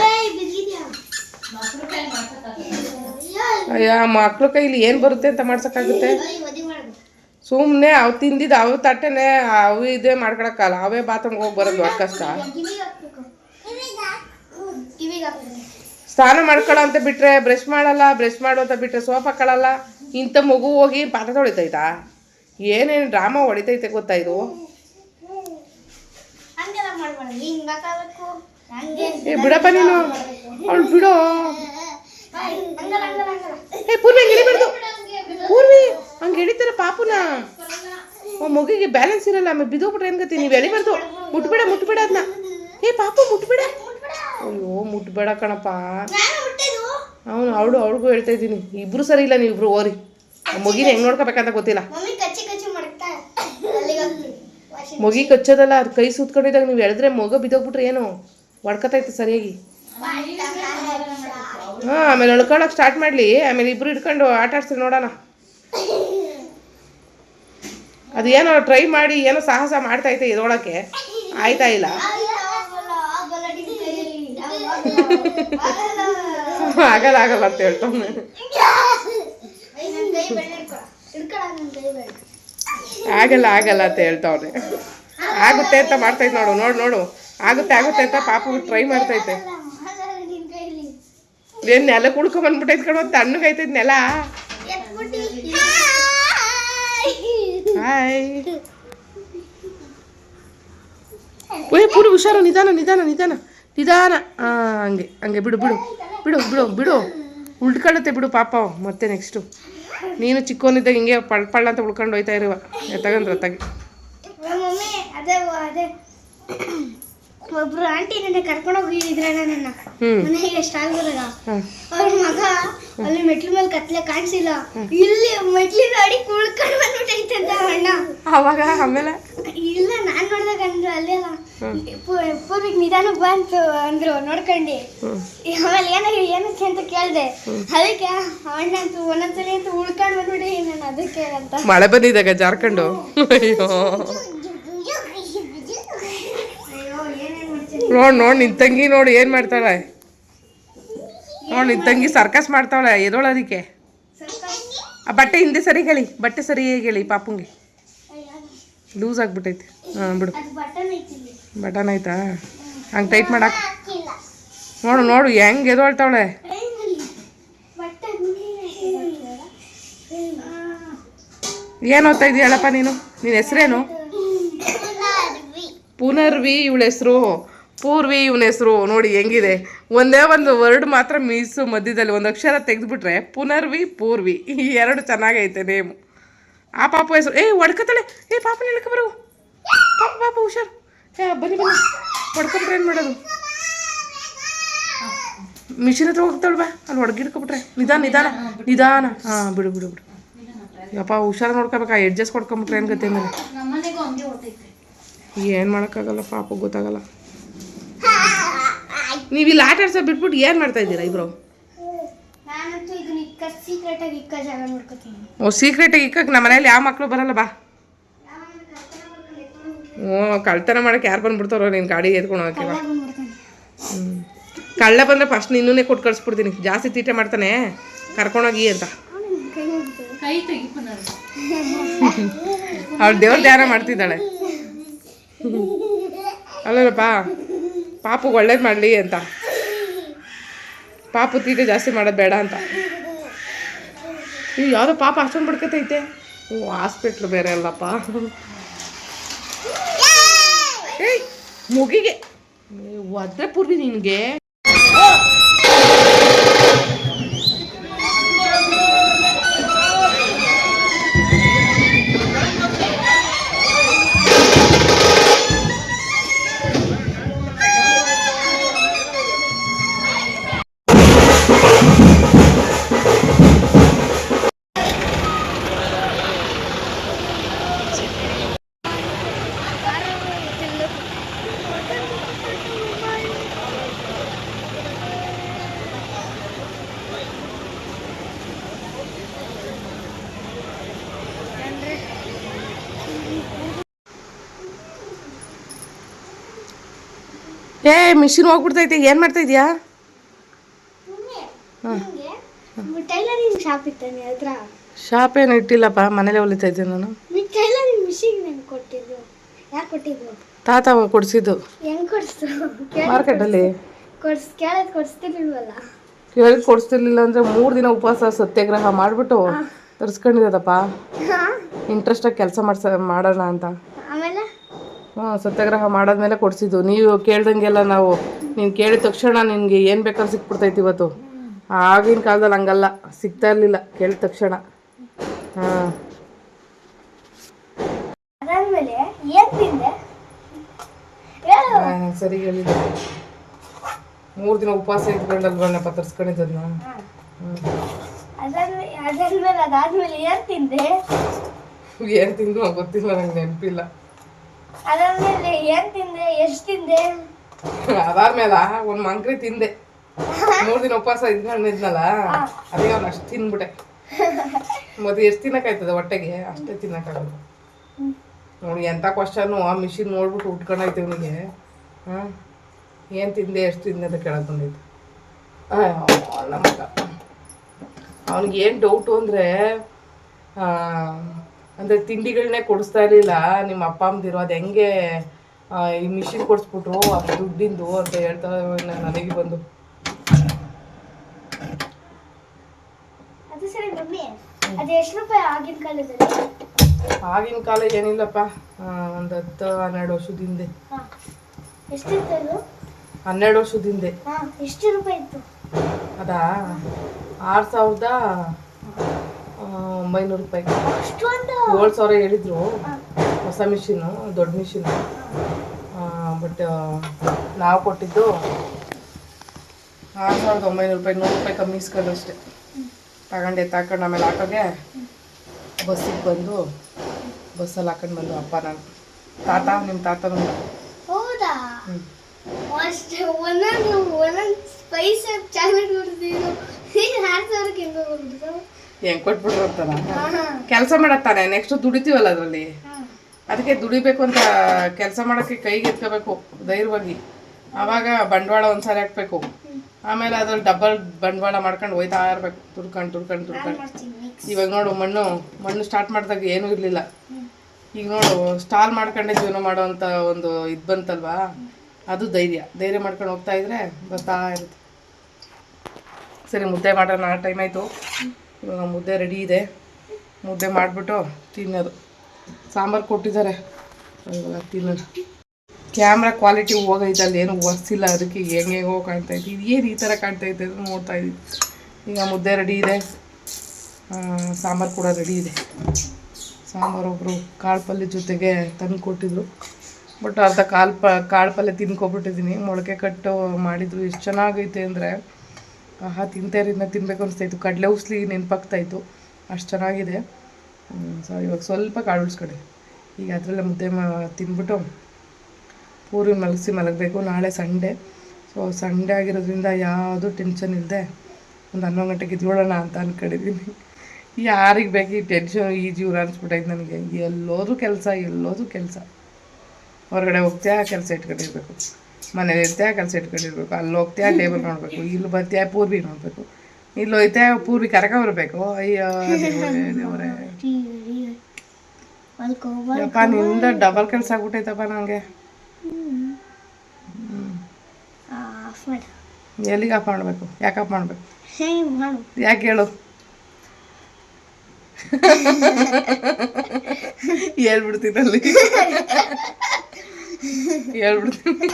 ಅಯ್ಯ, ಮಕ್ಳ ಕೈಲಿ ಏನು ಬರುತ್ತೆ ಅಂತ ಮಾಡ್ಸೋಕ್ಕಾಗುತ್ತೆ? ಸುಮ್ಮನೆ ಅವು ತಿಂದಿದ್ದು ಅವು ತಟ್ಟೆನೆ ಅವು ಇದೇ ಮಾಡ್ಕೊಳಕ್ಕಲ್ಲ ಅವೇ ಬಾತ್ರೂಮ್ಗೆ ಹೋಗಿ ಬರೋದು ದೊಡ್ಡ ಕಷ್ಟ. ಸ್ನಾನ ಮಾಡ್ಕೊಳ್ಳೋ ಅಂತ ಬಿಟ್ರೆ ಬ್ರಷ್ ಮಾಡಲ್ಲ ಬ್ರಷ್ ಮಾಡೋ ಅಂತ ಬಿಟ್ರೆ ಸೋಪ್ ಹಾಕೊಳ್ಳಲ್ಲ ಇಂಥ ಮಗು ಹೋಗಿ ಪಾತ್ರ ತೊಳಿತೈತಾ? ಏನೇನು ಡ್ರಾಮಾ ಹೊಡಿತೈತೆ ಗೊತ್ತಾ ಇದು? ಬಿಡಪ್ಪ ನೀನು. ಅವಳು ಬಿಡು. ಏ ಪೂರ್ವಿ ಹಂಗೆ ಹಿಡಿಬಾರ್ದು. ಪೂರ್ವಿ ಹಂಗೆ ಹಿಡಿತಾರೆ ಪಾಪುನ. ಓ ಮಗುಗೆ ಬ್ಯಾಲೆನ್ಸ್ ಇರಲ್ಲ ಆಮೇಲೆ ಬಿದ್ದೋಗ್ಬಿಟ್ರೆ ಏನು ಗತಿ? ನೀವು ಎಳಿಬಾರ್ದು. ಮುಟ್ಬೇಡ ಮುಟ್ಬೇಡ ಅದನ್ನ ಏ ಪಾಪು ಮುಟ್ಬೇಡ. ಅಯ್ಯೋ ಮುಟ್ಬೇಡ ಕಣಪ್ಪ. ಅವನು ಅವಳು ಅವಳಿಗೂ ಹೇಳ್ತಾ ಇದ್ದೀನಿ. ಇಬ್ರು ಸರಿ ಇಲ್ಲ ನೀವು ಇಬ್ರು ಓರಿ. ಮಗಿನ ಹೆಂಗ್ ನೋಡ್ಕೋಬೇಕಂತ ಗೊತ್ತಿಲ್ಲ. ಮಗಿ ಕಚ್ಚೋದಲ್ಲ ಅದು ಕೈ ಸುತ್ಕೊಂಡಿದ್ದಾಗ ನೀವು ಎಳೆದ್ರೆ ಮಗ ಬಿದ್ದೋಗ್ಬಿಟ್ರೆ ಏನು? ಹೊಡ್ಕತೈತೆ ಸರಿಯಾಗಿ. ಆಮೇಲೆ ಎಳ್ಕೊಳಕ್ ಸ್ಟಾರ್ಟ್ ಮಾಡಲಿ. ಆಮೇಲೆ ಇಬ್ರು ಹಿಡ್ಕೊಂಡು ಆಟ ಆಡ್ಸ್ರಿ ನೋಡೋಣ. ಅದು ಏನೋ ಟ್ರೈ ಮಾಡಿ, ಏನೋ ಸಾಹಸ ಮಾಡ್ತಾ ಐತೆ ಇದೊಳಕ್ಕೆ ಆಯ್ತಾ ಇಲ್ಲ? ಆಗಲ್ಲ ಆಗಲ್ಲ ಅಂತ ಹೇಳ್ತಾನೆ ಆಗಲ್ಲ ಆಗಲ್ಲ ಅಂತ ಹೇಳ್ತಾವ್ರೆ ಆಗುತ್ತೆ ಅಂತ ಮಾಡ್ತೈತೆ ನೋಡು ನೋಡು ನೋಡು. ಆಗುತ್ತೆ ಆಗುತ್ತೆ ಅಂತ ಪಾಪ ಟ್ರೈ ಮಾಡ್ತೈತೆ ಏನ್ ನೆಲ ಕುಡ್ಕೊಂಬಂದ್ಬಿಟ್ಟೈತೆ ಕಣ ತಣ್ಣಗೈತೈತೆ ನೆಲ. ಹಾಯ್ ಓಯ್ ಪೂರಿ ಹುಷಾರು, ನಿಧಾನ ನಿಧಾನ ನಿಧಾನ ನಿಧಾನ. ಹಂಗೆ ಹಂಗೆ, ಬಿಡು ಬಿಡು ಬಿಡು ಬಿಡು ಬಿಡು. ಉಳ್ಕೊಳ್ಳುತ್ತೆ ಬಿಡು ಪಾಪ. ಮತ್ತೆ ನೆಕ್ಸ್ಟು ನೀನು ಚಿಕ್ಕವನಿದ್ದಾಗ ಹಿಂಗೆ ಪಳ್ ಪಳ್ಳ ಅಂತ ಉಳ್ಕೊಂಡು ಹೋಯ್ತಾ ಇರುವ. ಎತ್ತಗಂದ್ರ ತಗಿ. ಮಮ್ಮಿ, ಅದೇ ಅದೇ. ಒಬ್ರು ಆಂಟಿ ನನ್ನ ಕರ್ಕೊಂಡು ಹೋಗಿದ್ರಣ್ಣ ನನ್ನ. ಮನೆಗೆ ಸ್ಟಾಲ್ದಾಗ ಹಾಂ. ಅವ್ರ ಮಗ ಅಲ್ಲಿ ಮೆಟ್ಲು ಮೇಲೆ ಕತ್ಲೆ ಕಾಣಿಸಿಲ್ಲ. ಇಲ್ಲಿ ಮೆಟ್ಲಿನ ಅಡಿ ಕುಳ್ಕೊಂಡು ಬಂದ್ಬಿಟ್ಟೈತಂತ ಅಣ್ಣ. ಅವಾಗ ಆಮೇಲೆ? ಇಲ್ಲ ನಾನ್ ನೋಡ್ದಾಗ ಅಂದ್ರು ಅಲ್ಲೆಲ್ಲ ಪೂರ್ವಿಕ್ ನಿಧಾನಕ್ಕೆ ಬಂತು ಅಂದ್ರು ನೋಡ್ಕೊಂಡಿ. ಆಮೇಲೆ ಏನಾಗಿ ಏನಕ್ಕೆ ಅಂತ ಕೇಳ್ದೆ. ಅದಕ್ಕೆ ಅಣ್ಣ ಅಂತೂ ಒಂದೊಂದ್ಸಲಿ ಅಂತ ಉಳ್ಕೊಂಡು ಬಂದ್ಬಿಟ್ಟೆ ನಾನು ಅದಕ್ಕೆ ಅಂತ. ಮಳೆ ಬಂದಿದ್ದಾಗ ಜಾರ್ಕೊಂಡು ಅಯ್ಯೋ ಏನೇನ್ ಮಾಡ್ತೀನಿ ನೋಡ್ ನೋಡ್ ನಿನ್ ತಂಗಿ ನೋಡಿ ಏನ್ ಮಾಡ್ತಾಳೆ? ನೋಡಿ ನಿನ್ ತಂಗಿ ಸರ್ಕಸ್ ಮಾಡ್ತಾಳೆ ಎದೋಳೋದಿಕ್ಕೆ ಆ ಬಟ್ಟೆ ಹಿಂದೆ ಸರಿ ಹೇಳಿ ಬಟ್ಟೆ ಸರಿ ಹೇಳಿ ಪಾಪುಂಗೆ. ಲೂಸ್ ಆಗ್ಬಿಟ್ಟೈತೆ. ಹಾಂ ಬಿಡು. ಬಟನ್ ಆಯ್ತಾ ಹಂಗೆ ಟೈಟ್ ಮಾಡಕ್ ನೋಡು ನೋಡು ಹೆಂಗ್ ಎದೋಳ್ತಾವಳೆ? ಏನು ಓದ್ತಾ ಇದೀಯಲ್ಲಪ್ಪ ನೀನು? ನಿನ್ನ ಹೆಸ್ರೇನು? ಪುನರ್ವಿ ಇವಳ ಹೆಸರು. ಪೂರ್ವಿ ಇವನ ಹೆಸರು ನೋಡಿ ಹೆಂಗಿದೆ. ಒಂದೇ ಒಂದು ವರ್ಡ್ ಮಾತ್ರ ಮೀಸು ಮಧ್ಯದಲ್ಲಿ ಒಂದು ಅಕ್ಷರ ತೆಗೆದುಬಿಟ್ರೆ ಪುನರ್ವಿ ಪೂರ್ವಿ. ಈ ಎರಡು ಚೆನ್ನಾಗೈತೆ ನೇಮು ಆ ಪಾಪ ಹೆಸರು ಏ ಒಡ್ಕತಾಳೆ ಏ ಪಾಪ ನಿಲ್ಕ ಬರು. ಪಾಪ ಪಾಪ ಹುಷಾರು. ಏ ಬನ್ನಿ ಬನ್ನಿ. ಹೊಡ್ಕೊಂಡ್ರೆ ಏನು ಮಾಡೋದು? ಮಿಷಿನ್ ಹತ್ರ ಹೋಗ್ತಾಳೆ ಬಾ. ಅಲ್ಲಿ ಹೊಡ್ಗಿಡ್ಕೊಬಿಟ್ರೆ ನಿಧಾನ ನಿಧಾನ ನಿಧಾನ. ಹಾಂ ಬಿಡು ಬಿಡು ಬಿಡು. ಯಪ್ಪ ಹುಷಾರು ನೋಡ್ಕೋಬೇಕು. ಆ ಎಡ್ಜಸ್ ಕೊಡ್ಕೊಂಬಿಟ್ರೆ ಏನು ಗತಿ ಮೇಲೆ ನಮ್ಮನೆಗೂ ಹಂಗೆ ಹೊಟ್ಟೈತೆ ಏನು ಮಾಡೋಕ್ಕಾಗಲ್ಲ ಪಾಪ ಗೊತ್ತಾಗಲ್ಲ. ನೀವು ಇಲ್ಲಿ ಆಟ ಆಡ್ಸೋ ಬಿಟ್ಬಿಟ್ಟು ಏನು ಮಾಡ್ತಾ ಇದ್ದೀರಾ ಇಬ್ರು? ಓ ಸೀಕ್ರೆಟಾಗಿ ಇಕ್ಕಕ್ಕೆ ನಮ್ಮ ಮನೇಲಿ ಯಾವ ಮಕ್ಕಳು ಬರಲ್ಲ ಬಾ. ಓ ಕಳ್ತನ ಮಾಡಕ್ಕೆ ಯಾರು ಬಂದ್ಬಿಡ್ತಾರೋ ನೀನು ಗಾಡಿ ಎತ್ಕೊಂಡು ಹೋಗಕ್ಕೆ ಬಾ. ಹ್ಞೂ ಕಳ್ಳ ಬಂದರೆ ಫಸ್ಟ್ ನಿನ್ನೇ ಕೊಟ್ಟು ಕಳಿಸ್ಬಿಡ್ತೀನಿ. ಜಾಸ್ತಿ ತೀಟೆ ಮಾಡ್ತಾನೆ. ಕರ್ಕೊಂಡೋಗಿ ಅಂತ. ಕೈ ತೆಗಿಪು ನಾನು ಅವಳು ದೇವ್ರ ಧ್ಯಾನ ಮಾಡ್ತಿದ್ದಾಳೆ. ಅಲ್ಲಲ್ಲಪ್ಪ. ಪಾಪುಗೆ ಒಳ್ಳೇದು ಮಾಡಲಿ ಅಂತ. ಪಾಪು ತೀಟೆ ಜಾಸ್ತಿ ಮಾಡೋದು ಬೇಡ ಅಂತ. ಇವು ಯಾವುದೋ ಪಾಪ ಅಷ್ಟೊಂದು ಬಿಡ್ಕತೈತೆ ಓ, ಹಾಸ್ಪಿಟ್ಲ್ ಬೇರೆ ಅಲ್ಲಪ್ಪ. ಏಯ್, ಮುಗಿಗೆ. ಒದ್ರೆ ಪೂರ್ವಿ ನಿನಗೆ. ಏ ಮಿಷಿನ್ ಹೋಗ್ಬಿಡ್ತೈತೆ ಏನು ಮಾಡ್ತಾ ಇದೀಯಾ ಟೈಲರಿಂಗ್ ಶಾಪ್ ಏನು ಇಟ್ಟಿಲ್ಲಪ್ಪ ಮನೇಲೆ ಹೊಲಿತಾ ಇದ್ದೆ ನಾನು. ನೀವು ಟೈಲರಿಂಗ್ ಮಿಷಿನ್ ನಂಗೆ ಕೊಟ್ಟಿದ್ದು? ಯಾಕೆ ಕೊಟ್ಟಿದ್ದು? ತಾತ ಕೊಡ್ಸಿದ್ದು. ಹೆಂಗ್ ಕೊಡಿಸ್ತು ಮಾರ್ಕೆಟಲ್ಲಿ ಕೊಡ್ಸ್ ಕೇಳೋದು ಕೊಡಿಸ್ತಿರ್ಲಿಲ್ವಲ್ಲ? ಕೊಡಿಸ್ತಿರ್ಲಿಲ್ಲ ಅಂದರೆ ಮೂರು ದಿನ ಉಪವಾಸ ಸತ್ಯಾಗ್ರಹ ಮಾಡಿಬಿಟ್ಟು ಇಂಟ್ರೆಸ್ಟ್ ಇಂಟ್ರೆಸ್ಟಾಗಿ ಕೆಲಸ ಮಾಡ್ಸ ಮಾಡೋಣ ಅಂತ. ಸತ್ಯಾಗ್ರಹ ಮಾಡಾದ್ಮೇಲೆ ಕೊಡಿಸಿದ್ದು. ನೀವು ಕೇಳ್ದಂಗೆಲ್ಲ ನಾವು ನೀನು ಕೇಳಿದ ತಕ್ಷಣ ನಿನಗೆ ಏನು ಬೇಕಾದ್ರೂ ಸಿಕ್ಬಿಡ್ತೈತಿ ಇವತ್ತು. ಆಗಿನ ಕಾಲದಲ್ಲಿ ಹಂಗಲ್ಲ ಸಿಗ್ತಾ ಇರಲಿಲ್ಲ ಕೇಳಿದ ತಕ್ಷಣ. ಹಾಂ. ಸರಿ ಹೇಳಿದ್ದೆ ಮೂರು ದಿನ ಉಪವಾಸ ಇಟ್ಕೊಂಡಲ್ವಣ್ಣ ತರಿಸ್ಕೊಂಡಿದ್ದದನ್ನ ಅದಾದ್ಮೇಲೆ ಅದಾದ್ಮೇಲೆ ಅದಾದ್ಮೇಲೆ ಏನ್ ತಿಂದೆ? ಏನು ತಿಂದು ಗೊತ್ತಿಲ್ಲ ನಂಗೆ ನೆನಪಿಲ್ಲ. ಅದಾದ್ಮೇಲೆ ಏನ್ ತಿಂದೆ ಎಷ್ಟ್ ತಿಂದೆ? ಅದಾದ್ಮೇಲೆ ಒಂದು ಮಂಕ್ರಿ ತಿಂದೆ. ಮೂರು ದಿನ ಉಪವಾಸ ಇದ್ಕೊಂಡಿದ್ನಲ್ಲ ಅದೇ ಅವ್ನು ಅಷ್ಟು ತಿನ್ಬಿಟ್ಟೆ. ಮತ್ತೆ ಎಷ್ಟು ತಿನ್ನಕ್ಕಾಯ್ತದೆ ಹೊಟ್ಟೆಗೆ? ಅಷ್ಟೇ ತಿನ್ನಕ್ಕಾಗಲ್ಲ ನೋಡಿ ಎಂಥ ಕ್ವಶನು ಆ ಮಿಷಿನ್ ನೋಡ್ಬಿಟ್ಟು ಉಟ್ಕೊಂಡೈತೆ ಅವನಿಗೆ ಹಾಂ? ಏನು ತಿಂದೆ ಎಷ್ಟು ತಿಂದೆ ಅಂತ ಕೇಳಕ್ ಬಂದೈತೆ ನಮ್ಮ ಮಗ. ಅವ್ನಿಗೆ ಏನು ಡೌಟು ಅಂದರೆ ಅಂದರೆ ತಿಂಡಿಗಳನ್ನೇ ಕೊಡಿಸ್ತಾ ಇರಲಿಲ್ಲ. ನಿಮ್ಮ ಅಪ್ಪ ಅಮ್ಮದಿರೋ ಅದು ಹೆಂಗೆ ಈ ಮಿಷಿನ್ ಕೊಡಿಸ್ಬಿಟ್ರು ಅದು ದುಡ್ಡಿಂದು ಅಂತ ಹೇಳ್ತಾ ನನಗೆ ಬಂದು. ಆಗಿನ ಕಾಲ ಏನಿಲ್ಲಪ್ಪ. ಒಂದು ಹತ್ತು ಹನ್ನೆರಡು ವರ್ಷದ ಹಿಂದೆ ಹನ್ನೆರಡು ವರ್ಷದ ಹಿಂದೆ ಅದಾ? ಆರು ಸಾವಿರದ ಒಂಬೈನೂರು ರೂಪಾಯಿ ಏಳು ಸಾವಿರ ಹೇಳಿದ್ರು. ಹೊಸ ಮಿಷಿನು ದೊಡ್ಡ ಮಿಷಿನು ಬಟ್ ನಾವು ಕೊಟ್ಟಿದ್ದು ಆರು ಸಾವಿರದ ಒಂಬೈನೂರು ರೂಪಾಯಿ ನೂರು ರೂಪಾಯಿ ಕಮ್ಮಿ ಇಸ್ಕೊಂಡು ಅಷ್ಟೇ. ತಗೊಂಡೆ ತಗೊಂಡು ಆಮೇಲೆ ಹಾಕೋಗೆ ಬಸ್ಸಿಗೆ ಬಂದು ಬಸ್ಸಲ್ಲಿ ಹಾಕೊಂಡು ಬಂದು ಅಪ್ಪ ನಾನು. ತಾತ ನಿಮ್ಮ ತಾತನು ಹೌದಾ? ಒಂದೊಂದು ಒಂದೊಂದು ಸ್ಪೈಸ್ ಚಾಕ್ಲೇಟ್ ಕೊಡ್ತಿದ್ರು [LAUGHS] ಆರು ಸಾವಿರಕ್ಕೆ ಹೆಂಗೆ ಕೊಡ್ತಿದ್ರು ಹೆಂಗೆ ಕೊಟ್ಬಿಟ್ರು ಅಂತಾರ ಹಾ ಕೆಲಸ ಮಾಡತ್ತಾನೆ ನೆಕ್ಸ್ಟ್ ದುಡಿತೀವಲ್ಲ ಅದರಲ್ಲಿ? ಅದಕ್ಕೆ ದುಡಿಬೇಕು ಅಂತ ಕೆಲಸ ಮಾಡೋಕ್ಕೆ ಕೈಗೆ ಎತ್ಕೋಬೇಕು ಧೈರ್ಯವಾಗಿ. ಆವಾಗ ಬಂಡವಾಳ ಒಂದ್ಸಾರಿ ಹಾಕ್ಬೇಕು. ಆಮೇಲೆ ಅದ್ರಲ್ಲಿ ಡಬಲ್ ಬಂಡವಾಳ ಮಾಡ್ಕೊಂಡು ಹೋಯ್ತಾ ಇರ್ಬೇಕು. ತುರ್ಕೊಂಡು ತುರ್ಕೊಂಡು ತುರ್ಕೊಂಡು. ಇವಾಗ ನೋಡು ಮಣ್ಣು ಮಣ್ಣು ಸ್ಟಾರ್ಟ್ ಮಾಡಿದಾಗ ಏನೂ ಇರಲಿಲ್ಲ. ಈಗ ನೋಡು ಸ್ಟಾಲ್ ಮಾಡ್ಕೊಂಡೆ ಜೀವನ ಮಾಡೋವಂಥ ಒಂದು ಇದು ಬಂತಲ್ವಾ? ಅದು ಧೈರ್ಯ. ಧೈರ್ಯ ಮಾಡ್ಕೊಂಡು ಹೋಗ್ತಾ ಇದ್ರೆ ಬರ್ತಾ ಇರುತ್ತೆ. ಸರಿ ಮುದ್ದೆ ಮಾಡೋಣ ಟೈಮ್ ಆಯಿತು. ಇವಾಗ ಮುದ್ದೆ ರೆಡಿ ಇದೆ. ಮುದ್ದೆ ಮಾಡಿಬಿಟ್ಟು ತಿನ್ನೋದು. ಸಾಂಬಾರು ಕೊಟ್ಟಿದ್ದಾರೆ. ತಿನ್ನೋದು ಕ್ಯಾಮ್ರಾ ಕ್ವಾಲಿಟಿ ಹೋಗೈತೆ ಅಲ್ಲಿ ಏನು ಒರ್ಸಿಲ್ಲ ಅದಕ್ಕೆ ಹೆಂಗೆ ಹೆಂಗೋ ಕಾಣ್ತಾ ಇತ್ತು ಇದು ಏನು ಈ ಥರ ಕಾಣ್ತಾ ಇತ್ತು ಅಂತ ನೋಡ್ತಾ ಇದ್ದೀವಿ ಈಗ ಮುದ್ದೆ ರೆಡಿ ಇದೆ. ಸಾಂಬಾರು ಕೂಡ ರೆಡಿ ಇದೆ. ಸಾಂಬಾರು ಒಬ್ಬರು ಕಾಳು ಪಲ್ಯ ಜೊತೆಗೆ ತಂದು ಕೊಟ್ಟಿದ್ರು. ಬಟ್ ಅರ್ಧ ಕಾಳು ಪ ಕಾಳು ಪಲ್ಯ ತಿನ್ಕೊಬಿಟ್ಟಿದ್ದೀನಿ. ಮೊಳಕೆ ಕಟ್ಟು ಮಾಡಿದ್ರು. ಎಷ್ಟು ಚೆನ್ನಾಗೈತೆ ಅಂದರೆ ಆಹಾ ಇರೋದನ್ನ ತಿನ್ಬೇಕು ಅನಿಸ್ತಾಯಿತ್ತು. ಕಡಲೆ ಉಸ್ಲಿ ನೆನಪಾಗ್ತಾಯಿತ್ತು. ಅಷ್ಟು ಚೆನ್ನಾಗಿದೆ. ಸೊ ಇವಾಗ ಸ್ವಲ್ಪ ಕಾಳು ಉಳಿಸ್ಕೊಡಿ ಈಗ ಅದರಲ್ಲೇ ಮುದ್ದೆ ಮಾ, ತಿಂದ್ಬಿಟ್ಟು ಪೂರಿ ಮಲಗಿಸಿ ಮಲಗಬೇಕು. ನಾಳೆ ಸಂಡೇ. ಸೊ ಸಂಡೇ ಆಗಿರೋದ್ರಿಂದ ಯಾವುದೂ ಟೆನ್ಷನ್ ಇಲ್ಲದೆ ಒಂದು ಹನ್ನೊಂದು ಗಂಟೆಗೆ ಇದ್ಕೊಳ್ಳೋಣ ಅಂತ ಅಂದ್ಕೊಂಡಿದ್ದೀನಿ ಯಾರಿಗೆ ಬೇಕು ಈ ಟೆನ್ಷನ್ ಈ ಜೀವನ ಅನ್ಸ್ಬಿಟ್ಟೈತೆ ನನಗೆ. ಎಲ್ಲೋದು ಕೆಲಸ ಎಲ್ಲೋದು ಕೆಲಸ. ಹೊರಗಡೆ ಹೋಗ್ತೀಯ ಕೆಲಸ ಇಟ್ಕೊಂಡಿರ್ಬೇಕು. ಮನೇಲಿ ಇರ್ತೀಯಾ ಕೆಲಸ ಇಟ್ಕೊಂಡಿರ್ಬೇಕು. ಅಲ್ಲಿ ಹೋಗ್ತ್ಯಾ ಟೇಬಲ್ ನೋಡಬೇಕು. ಇಲ್ಲಿ ಬರ್ತೀಯಾ ಪೂರ್ವಿ ನೋಡಬೇಕು. ಇಲ್ಲಿ ಹೋಯ್ತಾ ಪೂರ್ವಿ ಕರಕ ಬರಬೇಕು. ಅಯ್ಯೋ ದೇವ್ರೇ, ಯಪ್ಪ ನಿಂದ ಡಬಲ್ ಕೆಲಸ ಆಗ್ಬಿಟ್ಟೈತಪ್ಪ ನನಗೆ ಎಲ್ಲಿಗೆ ಆಫ್ ಮಾಡಬೇಕು? ಯಾಕೆ ಆಫ್ ಮಾಡಬೇಕು? ಯಾಕೆ ಹೇಳು? [LAUGHS] ಹೇಳ್ಬಿಡ್ತೀನಿ ಅಲ್ಲಿ. [LAUGHS] ಹೇಳ್ಬಿಡ್ತೀನಿ.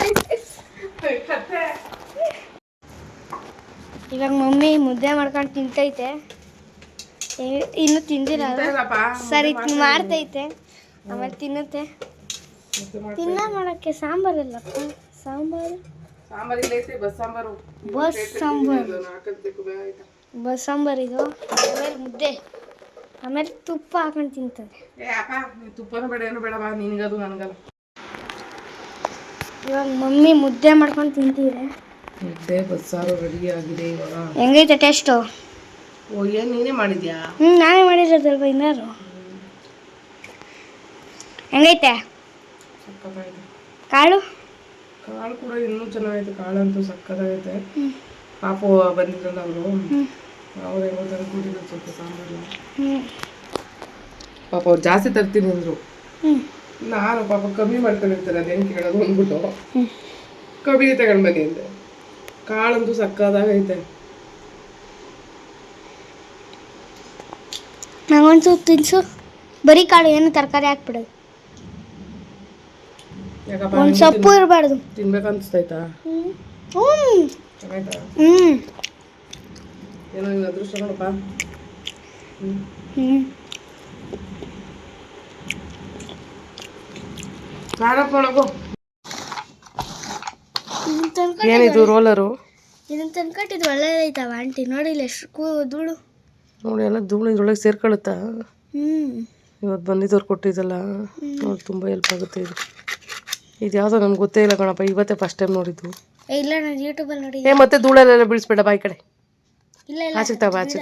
ಇವಾಗ ಮಮ್ಮಿ ಮುದ್ದೆ ಮಾಡ್ಕೊಂಡು ತಿಂತೈತೆ. ಇನ್ನು ತಿಂದಿಲ್ಲ. ಸರಿ ಮಾಡ್ತೈತೆ. ಆಮೇಲೆ ತಿನ್ನುತ್ತೆ. ತಿನ್ನ ಮಾಡಕ್ಕೆ ಸಾಂಬಾರ್ ಇಲ್ಲಪ್ಪ. ಸಾಂಬಾರು? ಬಸ್ ಸಾಂಬಾರು. ಬಸ್ ಸಾಂಬಾರ್. ಇದು ಆಮೇಲೆ ಮುದ್ದೆ. ಆಮೇಲೆ ತುಪ್ಪ ಹಾಕೊಂಡು ತಿಂತದೆ. ತುಪ್ಪನೂ ಬೇಡ ಏನು ಬೇಡವಾ ನಿನಗದು ನನಗದು. ಇವಾಗ ಮಮ್ಮಿ ಮುದ್ದೆ ಮಾಡ್ಕೊಂಡು ತಿಂತಿದೆ. ಮುದ್ದೆ ಬಸ್ಸಾರು ರೆಡಿ ಆಗಿದೆ ಇವಾಗ. ಹೆಂಗೈತೆ ಟೇಸ್ಟು ಓ ಏನು ನೀನೇ ಮಾಡಿದ್ಯಾ? ಹ್ಞೂ ನಾನೇ ಮಾಡಿರೋದಲ್ವ ಇನ್ನಾರು? ಹೆಂಗೈತೆ? ಸಕ್ಕತ್ತಾಗಿದೆ. ಕಾಳು? ಕಾಳು ಕೂಡ ಇನ್ನೂ ಚೆನ್ನಾಗೈತೆ ಕಾಳಂತೂ ಸಕ್ಕತ್ತಾಗೈತೆ. ಪಾಪು ಬಂದಿದ್ರಲ್ಲ ಅವರು. ಅವ್ರು ಹೆಂಗೋ ತಂದು ಕೂಡಿದ್ರು ಸ್ವಲ್ಪ ಸಾಂಬಾರು. ಪಾಪ ಅವ್ರು ಜಾಸ್ತಿ ತರ್ತೀನಿ ಅಂದರು. ನಾನು ಪಾಪ ಕಮ್ಮಿ ಮಾಡ್ಕೊಂಡಿರ್ತಾರೆ ಅದೇನು ಕೇಳೋದು ಅಂದ್ಬಿಟ್ಟು. ಕಮ್ಮಿ ತಗೊಂಡು ಬನ್ನಿ ಅಂದೆ ಕಾಳಂತೂ ಸಕ್ಕದಾಗೈತೆ ನಂಗೊಂಚೂರು ತಿನ್ಸು. ಬರೀ ಕಾಳು ಏನು ತರಕಾರಿ ಹಾಕ್ಬಿಡೋದು. ಒಂದು ಸೊಪ್ಪು ಇರಬಾರ್ದು. ತಿನ್ಬೇಕನ್ಸ್ತೈತಾ ಹ್ಞೂ ಹ್ಞೂ ಏನೋ ನಿನ್ನ ಅದೃಷ್ಟ ನೋಡಪ್ಪ. ಹ್ಞೂ ಏನಿದು ರೋಲರು? ಇದನ್ನ ತಂದ್ಕೊಟ್ಟಿದ್ದು ಒಳ್ಳೇದೈತವ ಆಂಟಿ. ನೋಡಿಲ್ಲ ಎಷ್ಟು ಕೂ ಧೂಳು. ನೋಡಿ ಎಲ್ಲ ಧೂಳು ಇದ್ರೊಳಗೆ ಸೇರ್ಕೊಳುತ್ತಾ? ಹ್ಞೂ ಇವತ್ತು ಬಂದಿದ್ದವ್ರು ಕೊಟ್ಟಿದ್ದಲ್ಲ. ನೋಡಿ ತುಂಬ ಹೆಲ್ಪ್ ಆಗುತ್ತೆ ಇದು. ಇದು ಯಾವುದೋ ನಮ್ಗೆ ಗೊತ್ತೇ ಇಲ್ಲ ಕಣಪ್ಪ ಇವತ್ತೇ ಫಸ್ಟ್ ಟೈಮ್ ನೋಡಿದ್ದು. ಇಲ್ಲ ನಾನು ಯೂಟ್ಯೂಬಲ್ಲಿ ನೋಡಿ ಏ ಮತ್ತೆ ಧೂಳಲ್ಲೆಲ್ಲ ಬೀಳಿಸ್ಬೇಡ ಈ ಕಡೆ. ಇಲ್ಲ ಆಚೆಗೆ ತಗೋ ಆಚೆ.